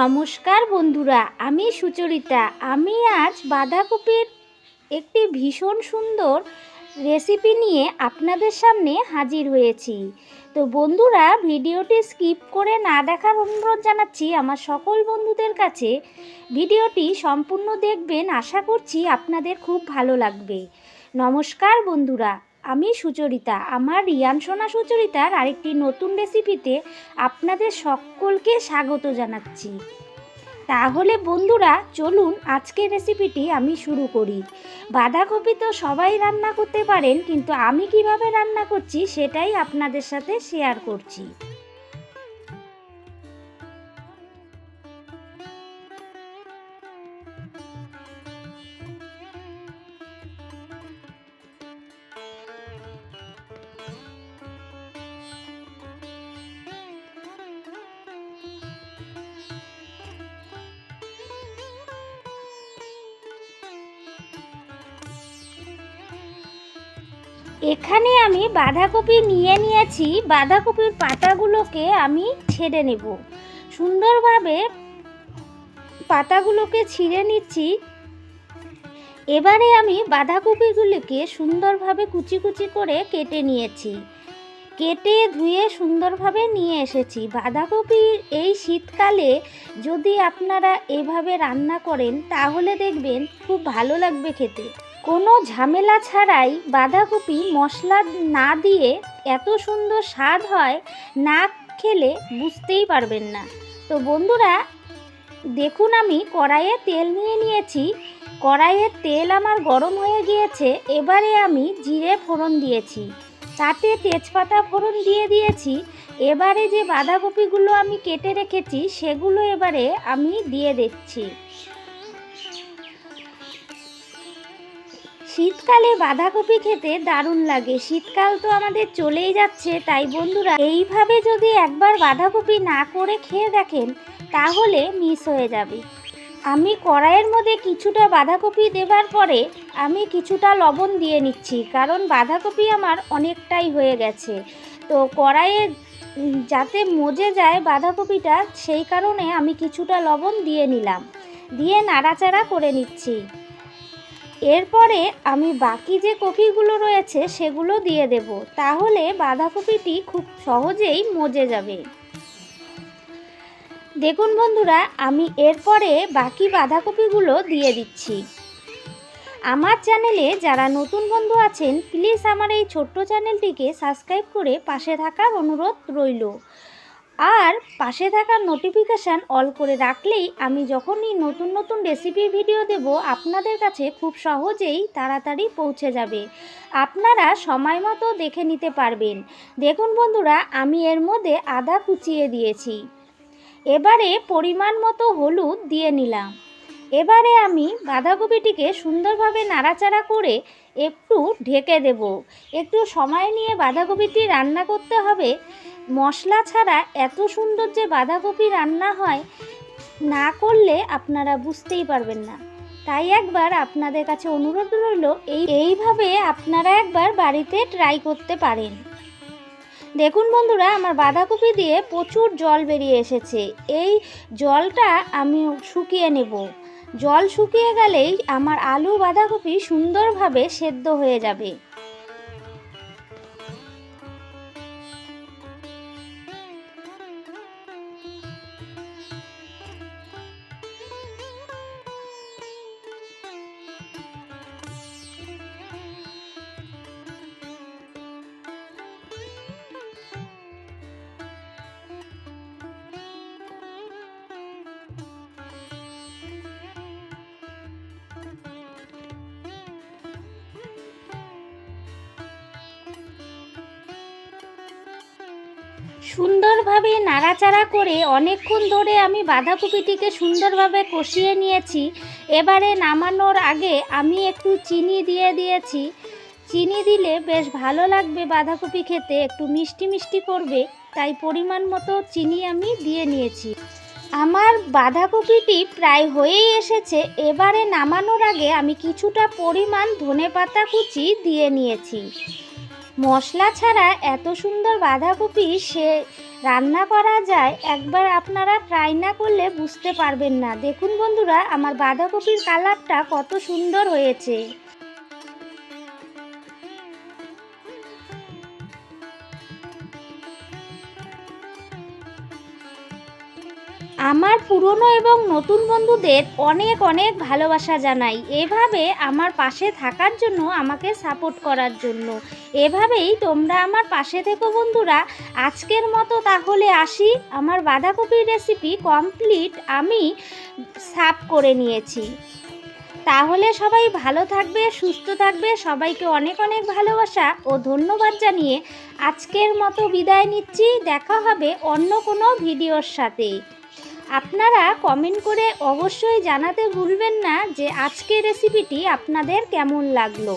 নমস্কার বন্ধুরা, আমি সুচরিতা। আমি আজ বাঁধাকপির একটি ভীষণ সুন্দর রেসিপি নিয়ে আপনাদের সামনে হাজির হয়েছি। তো বন্ধুরা, ভিডিওটি স্কিপ করে না দেখার অনুরোধ জানাচ্ছি আমার সকল বন্ধুদের কাছে। ভিডিওটি সম্পূর্ণ দেখবেন, আশা করছি আপনাদের খুব ভালো লাগবে। নমস্কার বন্ধুরা। আমি সুচরিতা, আমার রিয়ান সোনা সুচরিতার আরেকটি নতুন রেসিপিতে আপনাদের সকলকে স্বাগত জানাচ্ছি। তাহলে বন্ধুরা, চলুন আজকের রেসিপিটি আমি শুরু করি। বাঁধাকপি তো সবাই রান্না করতে পারেন, কিন্তু আমি কীভাবে রান্না করছি সেটাই আপনাদের সাথে শেয়ার করছি। এখানে আমি বাঁধাকপি নিয়ে নিয়েছি। বাঁধাকপির পাতাগুলোকে আমি ছেড়ে নেব। সুন্দরভাবে পাতাগুলোকে ছিঁড়ে নিচ্ছি। এবারে আমি বাঁধাকপিগুলিকে সুন্দরভাবে কুচি কুচি করে কেটে নিয়েছি। কেটে ধুয়ে সুন্দরভাবে নিয়ে এসেছি। বাঁধাকপির এই শীতকালে যদি আপনারা এভাবে রান্না করেন, তাহলে দেখবেন খুব ভালো লাগবে খেতে। কোনো ঝামেলা ছাড়াই বাঁধাকপি মশলা না দিয়ে এত সুন্দর স্বাদ হয়, না খেলে বুঝতেই পারবেন না। তো বন্ধুরা, দেখুন আমি কড়াইয়ে তেল নিয়ে নিয়েছি। কড়াইয়ের তেল আমার গরম হয়ে গিয়েছে, এবারে আমি জিরে ফোড়ন দিয়েছি। তাতে তেজপাতা ফোড়ন দিয়ে দিয়েছি। এবারে যে বাঁধাকপিগুলো আমি কেটে রেখেছি, সেগুলো এবারে আমি দিয়ে দিচ্ছি। শীতকালে বাঁধাকপি খেতে দারুণ লাগে। শীতকাল তো আমাদের চলেই যাচ্ছে, তাই বন্ধুরা, এইভাবে যদি একবার বাঁধাকপি না করে খেয়ে দেখেন, তাহলে মিস হয়ে যাবে। আমি কড়াইয়ের মধ্যে কিছুটা বাঁধাকপি দেবার পরে আমি কিছুটা লবণ দিয়ে নিচ্ছি, কারণ বাঁধাকপি আমার অনেকটাই হয়ে গেছে। তো কড়াইয়ে যাতে মজে যায় বাঁধাকপিটা, সেই কারণে আমি কিছুটা লবণ দিয়ে নিলাম। দিয়ে নাড়াচাড়া করে নিচ্ছি। এরপরে আমি বাকি যে কপিগুলো রয়েছে সেগুলো দিয়ে দেব। তাহলে বাঁধাকপিটি খুব সহজেই মজে যাবে। দেখুন বন্ধুরা, আমি এরপরে বাকি বাঁধাকপিগুলো দিয়ে দিচ্ছি। আমার চ্যানেলে যারা নতুন বন্ধু আছেন, প্লিজ আমার এই ছোট্ট চ্যানেলটিকে সাবস্ক্রাইব করে পাশে থাকার অনুরোধ রইল। আর পাশে থাকা নোটিফিকেশান অল করে রাখলেই আমি যখনই নতুন নতুন রেসিপির ভিডিও দেব, আপনাদের কাছে খুব সহজেই তাড়াতাড়ি পৌঁছে যাবে। আপনারা সময় মতো দেখে নিতে পারবেন। দেখুন বন্ধুরা, আমি এর মধ্যে আদা কুচিয়ে দিয়েছি। এবারে পরিমাণ মতো হলুদ দিয়ে নিলাম। এবারে আমি বাঁধাকপিটিকে সুন্দরভাবে নাড়াচাড়া করে একটু ঢেকে দেব। একটু সময় নিয়ে বাঁধাকপিটি রান্না করতে হবে। মশলা ছাড়া এত সুন্দর যে বাঁধাকপি রান্না হয়, না করলে আপনারা বুঝতেই পারবেন না। তাই একবার আপনাদের কাছে অনুরোধ রইল, এই, এইভাবে আপনারা একবার বাড়িতে ট্রাই করতে পারেন। দেখুন বন্ধুরা, আমার বাঁধাকপি দিয়ে প্রচুর জল বেরিয়ে এসেছে। এই জলটা আমি শুকিয়ে নেব। জল শুকিয়ে গেলেই আমার আলু বাঁধাকপি সুন্দরভাবে সেদ্ধ হয়ে যাবে। সুন্দরভাবে নাড়াচাড়া করে অনেকক্ষণ ধরে আমি বাঁধাকপিটিকে সুন্দরভাবে কষিয়ে নিয়েছি। এবারে নামানোর আগে আমি একটু চিনি দিয়ে দিয়েছি। চিনি দিলে বেশ ভালো লাগবে বাঁধাকপি খেতে, একটু মিষ্টি মিষ্টি করবে, তাই পরিমাণ মতো চিনি আমি দিয়ে নিয়েছি। আমার বাঁধাকপিটি প্রায় হয়েই এসেছে। এবারে নামানোর আগে আমি কিছুটা পরিমাণ ধনেপাতা কুচি দিয়ে নিয়েছি। মশলা ছাড়া এত সুন্দর বাঁধাকপি সে রান্না করা যায়, একবার আপনারা ট্রাই না করলে বুঝতে পারবেন না। দেখুন বন্ধুরা, আমার বাঁধাকপির কালারটা কত সুন্দর হয়েছে। আমার পুরনো এবং নতুন বন্ধুদের অনেক অনেক ভালোবাসা জানাই। এভাবে আমার পাশে থাকার জন্য আমাকে সাপোর্ট করার জন্য। এভাবেই তোমরা আমার পাশে থেকো বন্ধুরা। আজকের মতো তাহলে আসি। আমার বাঁধাকপির রেসিপি কমপ্লিট আমি সাফ করে নিয়েছি। তাহলে সবাই ভালো থাকবে, সুস্থ থাকবে, সবাইকে অনেক অনেক ভালোবাসা ও ধন্যবাদ জানিয়ে আজকের মতো বিদায় নিচ্ছি। দেখা হবে অন্য কোনো ভিডিওর সাথে। আপনারা কমেন্ট করে অবশ্যই জানাতে ভুলবেন না যে আজকের রেসিপিটি আপনাদের কেমন লাগল।